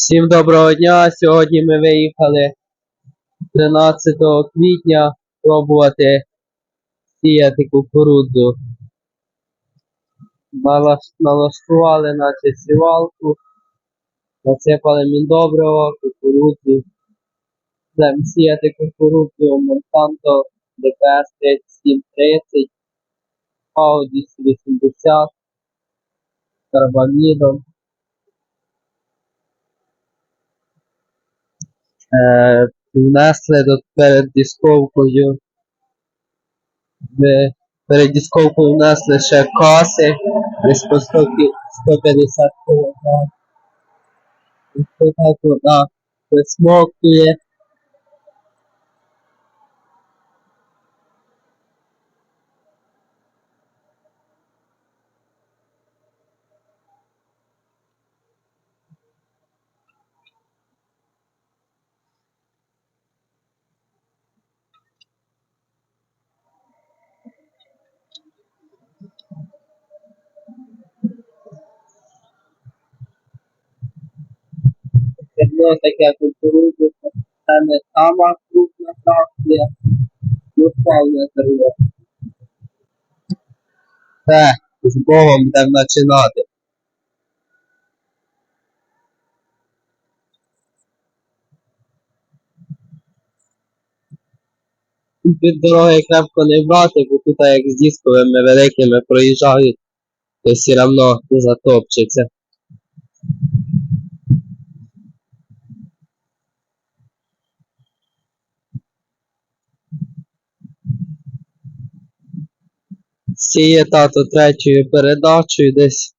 Всім доброго дня! Сьогодні ми виїхали 13 квітня пробувати сіяти кукурудзу. Налаштували наче сівалку, насипали міндобриво, кукурудзу. Будемо сіяти кукурудзу Monsanto DPS 3730, Audi 80 карбамідом. Е, внесли до перед дисковкою. Ми перед дисковкою внесли ще каси, десь по 100, кі- 150 кг. І це так вона висмоктує. Зерно таке кукурудзу, це не сама крупна фракція, ну повне зерно. Все, з Богом будемо починати. Від дороги крепко не брати, бо тут як з дисковими великими проїжджають, то все одно затопчеться. Сіє тато третьою передачею десь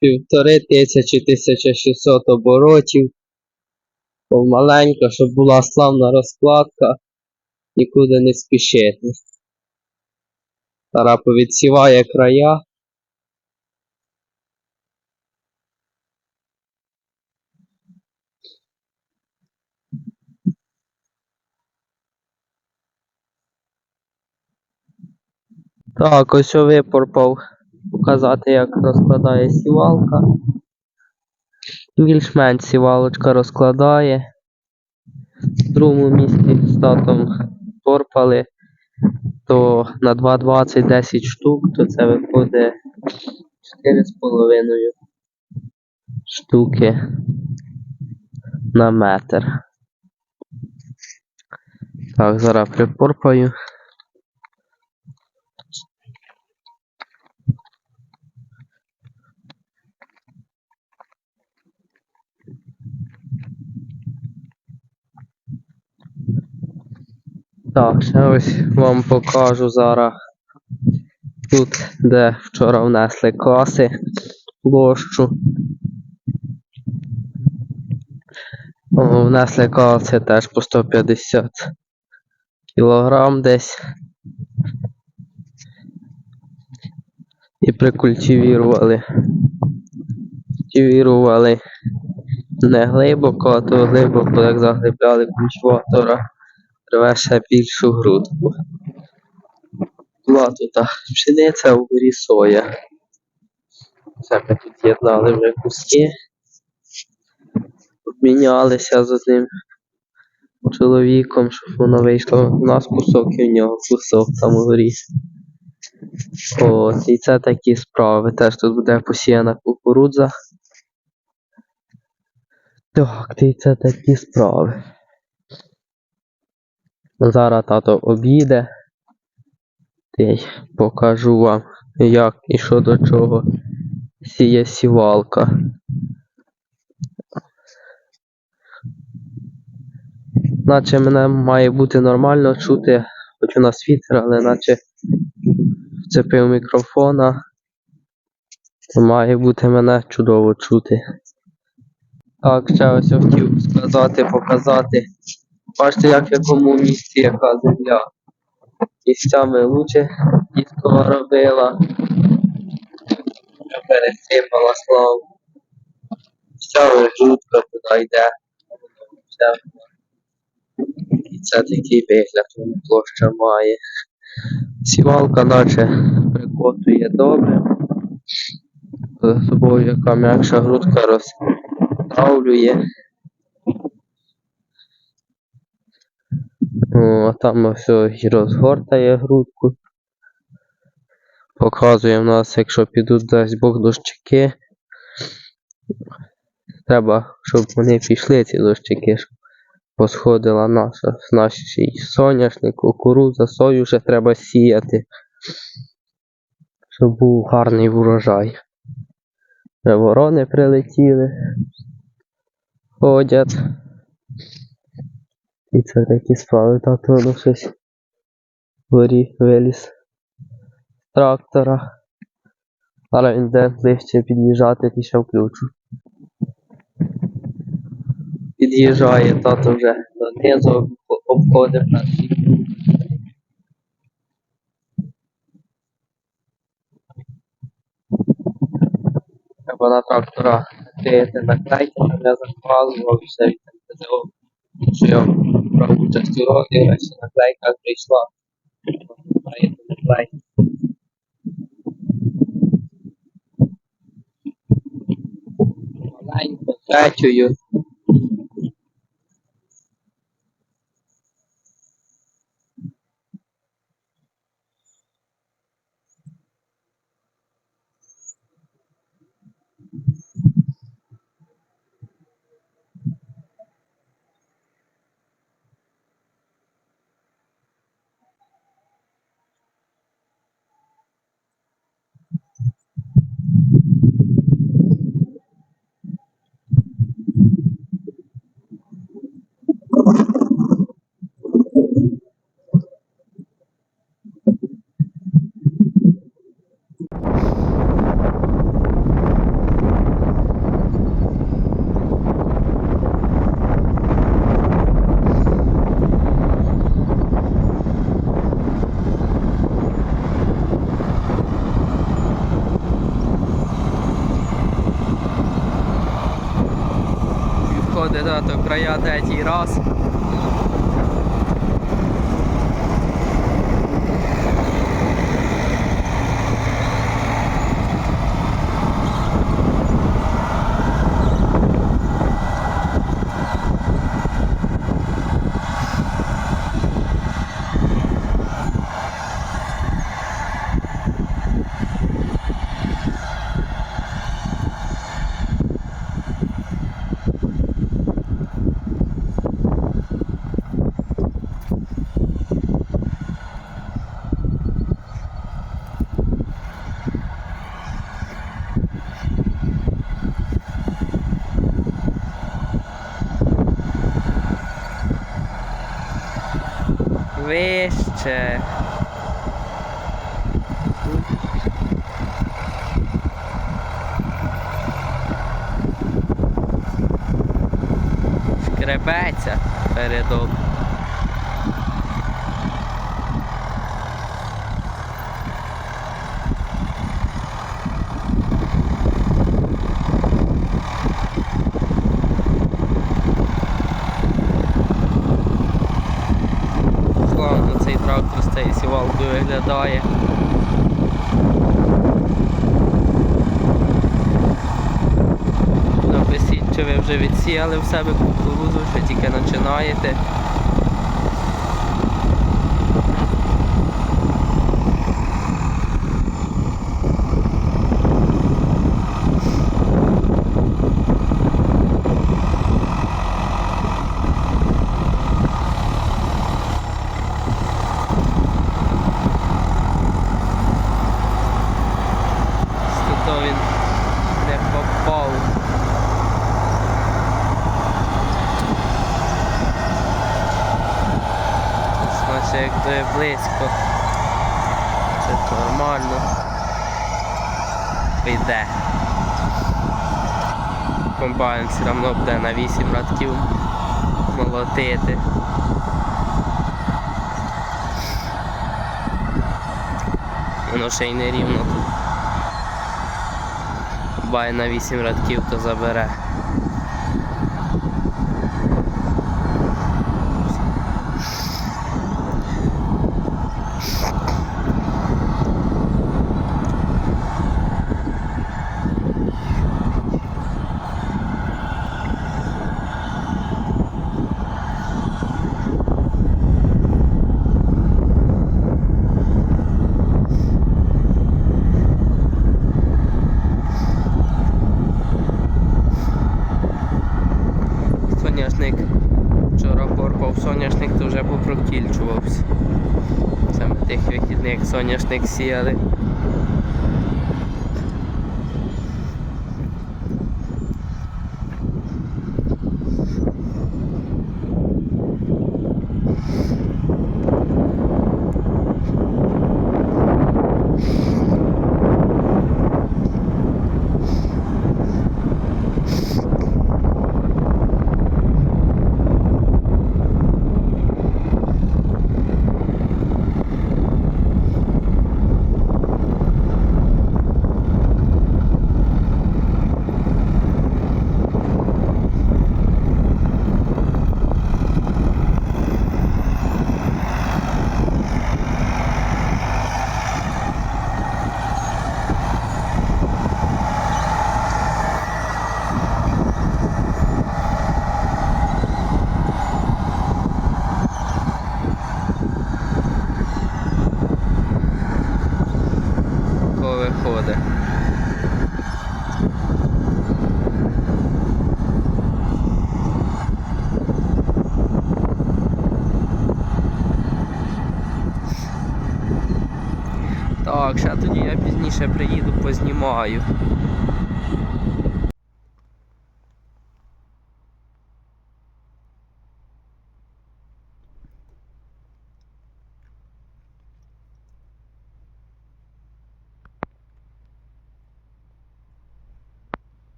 півтори тисячі, 1600 оборотів. Помаленько, щоб була славна розкладка, нікуди не спішити. Зараз повідсіває края. Так, ось випорпав показати, як розкладає сівалка. Більш-менш сівалочка розкладає. В другому місці з татом порпали, то на 2,20 10 штук, то це виходить 4,5 штуки на метр. Так, зараз припорпаю. Так, ще ось вам покажу зараз. Тут, де вчора внесли каси площу. Внесли каси теж по 150 кілограм десь. І прикультивірували. Культивірували не глибоко, а то глибоко, як заглибляли культиватора, рве ще більшу грудку. Була тут пшениця у горі соя. Ми тут з'єднали вже куски. Обмінялися з одним чоловіком, щоб воно вийшло. У нас кусок і у нього кусок там у горі. От, і це такі справи. Теж тут буде посіяна кукурудза. Так, і це такі справи. Зараз тато обійде. Й покажу вам, як і що до чого сіє сівалка. Наче мене має бути нормально чути, хоч у нас вітер, але наче вцепив мікрофона. Має бути мене чудово чути. Так, ще ось я хотів сказати, показати. Як в якому місці яка земля. Місцями лучше дискова робила. Пересипала славу. Місцями жутко туди йде. І це такий вигляд площа має. Сівалка наче прикотує добре. За собою яка м'якша грудка роздавлює. О, а там все і розгортає грудку. Показує в нас, якщо підуть дасть Бог дощики. Треба, щоб вони пішли, ці дощики, щоб посходила наша, наш соняшник, кукурудза, сою ще треба сіяти. Щоб був гарний врожай. Вже Ворони прилетіли. Ходять. Справи, тато воно щось горі виліз з трактора. Але він де ближче під'їжджати, і ще включу. Під'їжджає тато вже донизу, обходить нас. Треба на трактора клеїти наклейки, я заказував все від ТЗО. Що я брав участь у розіграші, наклейка прийшла. Клеїти наклейки. Маленько, третьою. Відходить до края третій раз. Вище. Шкребеться передок. Цією сівалкою виглядає. Напишіть, чи ви вже відсіяли в себе кукурузу, що тільки починаєте. Тут він не попав. Значить, як то є близько. Це нормально. Йде. Комбайн все одно буде на 8 радків молотити. Воно ще й не рівно тут. Бай на 8 радків то забере. соняшник. Вчора порпав соняшник, то вже попроктільчувався. Саме тих вихідних соняшник сіяли. Коли. Так, ще тоді я пізніше приїду, познімаю.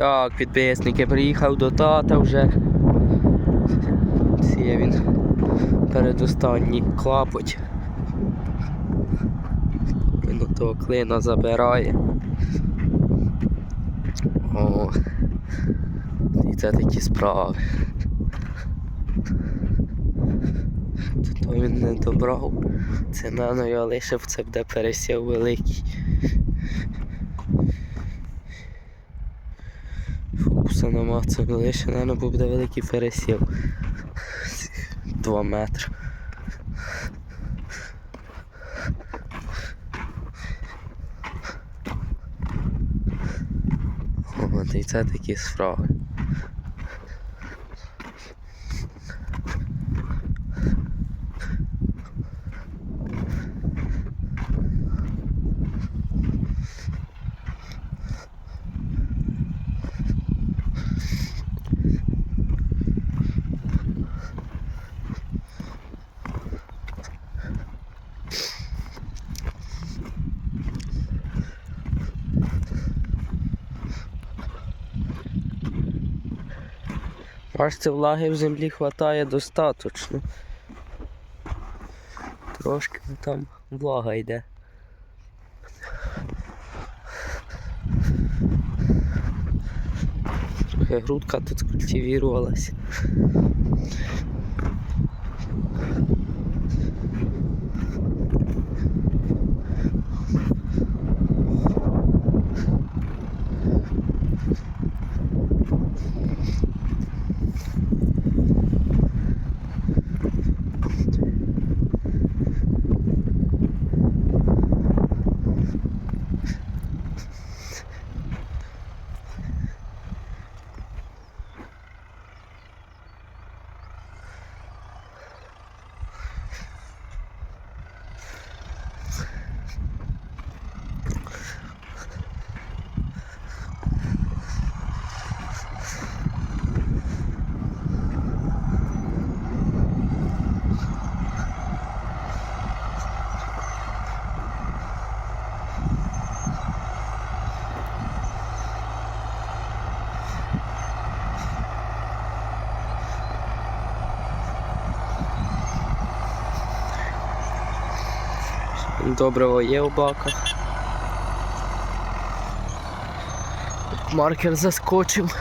Так, підписники, приїхав до тата вже. Сіє він передостанній клапоть. Він того клина забирає. О, і це такі справи. То він не добрав. Це мене я лишив, це буде пересів великий. Фокуса нема, це ще напевно, буде великий пересів. Два метри. О, і це такі справи. Бачите, влаги в землі хватає достаточно. Трошки там влага йде. Трохи грудка тут культивірувалась. Доброго є у баках. Маркер заскочив.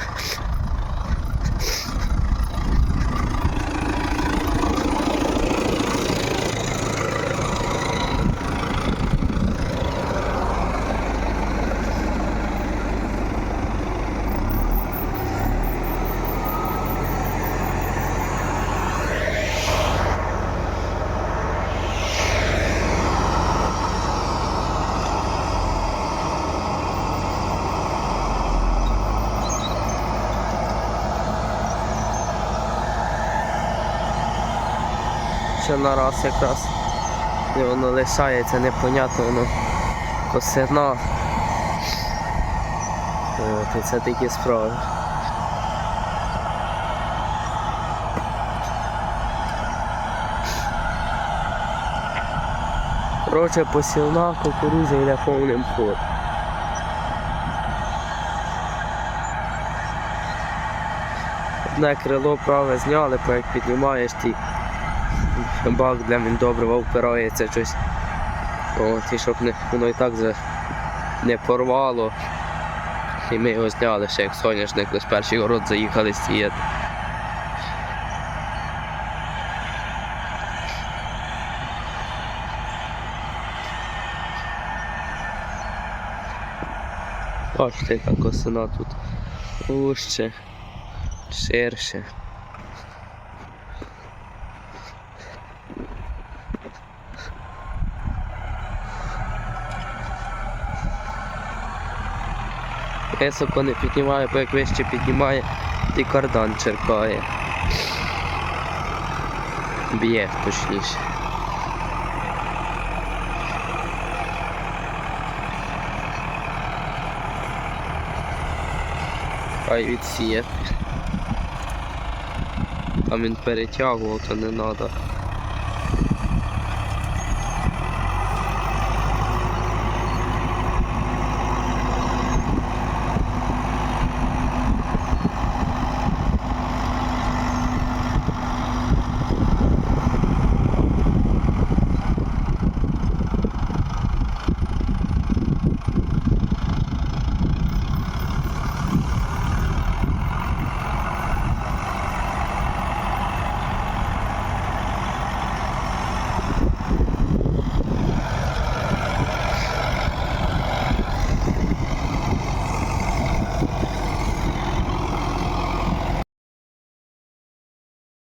Ще на раз якраз. І воно лишається, непонятно, воно косина. От, і це такі справи. Коротше, посівна кукурудза йде повним ходом. Одне крило праве зняли, як піднімаєш ті бак для міндобрива впирається щось. От, і щоб не, воно і так за- не порвало. І ми його зняли ще як соняшник, ось перший город заїхали сіяти. Бачите, яка косина тут вужче, ширше. Високо не піднімає, бо як вище піднімає, і кардан черкає. Б'є точніше. Хай відсіє. Там він перетягував, то не треба.